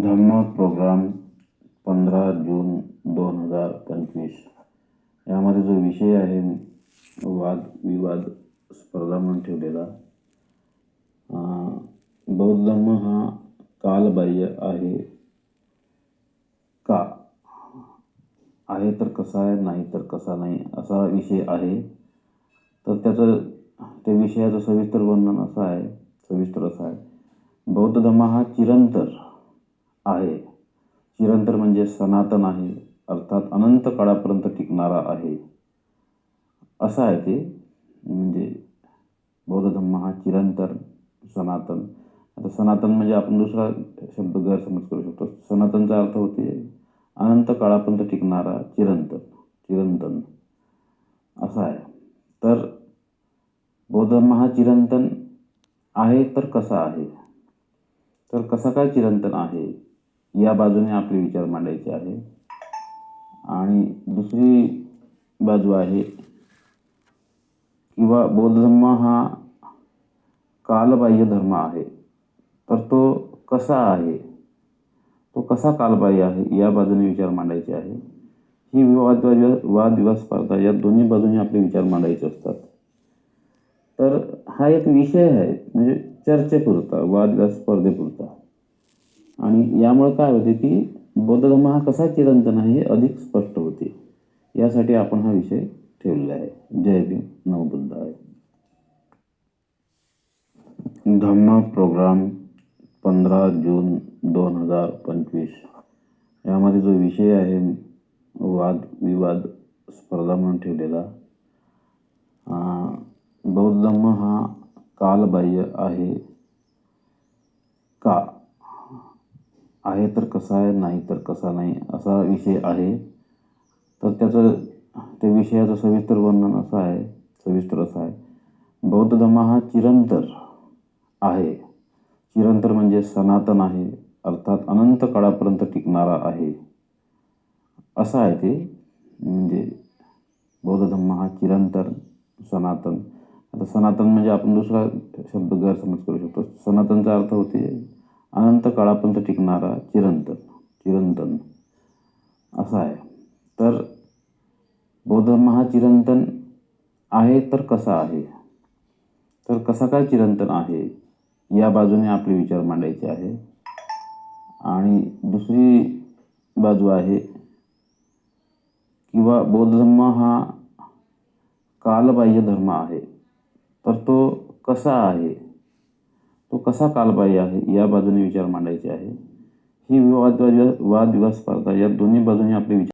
धम्म programme पंधरा जून दोन हजार पंचवीस. यामध्ये जो विषय आहे वाद विवाद स्पर्धा म्हणून ठेवलेला बौद्ध धम्म हा कालबाह्य आहे का? आहे तर कसा आहे नाही तर कसा नाही असा विषय आहे. तर त्याचं त्या विषयाचं सविस्तर वर्णन असं आहे सविस्तर असं आहे. बौद्ध धर्म हा चिरंतर आहे. चिरंतर म्हणजे सनातन आहे अर्थात अनंत काळापर्यंत टिकणारा आहे. असं आहे ते म्हणजे बौद्ध धम्म हा चिरंतर सनातन. आता सनातन म्हणजे आपण दुसरा शब्द गैरसमज करू शकतो. सनातनचा अर्थ होते अनंत काळापर्यंत टिकणारा चिरंतन चिरंतन. असा आहे. तर बौद्ध धर्म हा चिरंतन आहे तर कसा आहे? तर कसा काय चिरंतन आहे? या बाजूने आपले विचार मांडायचे आहे. आणि दुसरी बाजू आहे किंवा बौद्ध धर्म हा कालबाह्य धर्म आहे. तर तो कसा आहे? तो कसा कालबाह्य आहे? या बाजूने विचार मांडायचे आहे. ही विवाद वादविवाद स्पर्धा या दोन्ही बाजूने आपले विचार मांडायचे असतात. तर हा एक विषय आहे म्हणजे चर्चेपुरता वादविवाद स्पर्धेपुरता. आणि यामुळे काय होते की बौद्ध धर्म हा कसा चिरंतन आहे हे अधिक स्पष्ट होते. यासाठी आपण हा विषय ठेवलेला आहे. जय भीम नवबुद्ध आहे धम्म प्रोग्राम पंधरा जून दोन हजार पंचवीस. यामध्ये जो विषय आहे वाद विवाद स्पर्धा म्हणून ठेवलेला बौद्ध धर्म हा कालबाह्य आहे का? आहे तर कसा आहे नाही तर कसा नाही असा विषय आहे. तर त्याचं त्या विषयाचं सविस्तर वर्णन असं आहे सविस्तर असं आहे. बौद्ध धर्म हा चिरंतर आहे. चिरंतर म्हणजे सनातन आहे अर्थात अनंत काळापर्यंत टिकणारा आहे. असं आहे ते. म्हणजे बौद्ध धर्म हा चिरंतर सनातन. आता सनातन म्हणजे आपण दुसरा शब्द गैरसमज करू शकतो. सनातनचा अर्थ होते अनंत काळापर्यंत टिकणारा चिरंतन चिरंतन. असा आहे. तर बौद्ध धर्म हा चिरंतन आहे तर कसा आहे? तर कसा काय चिरंतन आहे? या बाजूने आपले विचार मांडायचे आहे. आणि दुसरी बाजू आहे किंवा बौद्ध धर्म हा कालबाह्य धर्म आहे. तर तो कसा आहे? तो कसा कालबाह्य आहे या बाजूने विचार मांडायचे आहे ही विवाद वादविवाद स्पर्धा या दोन्ही बाजूने आपले विचार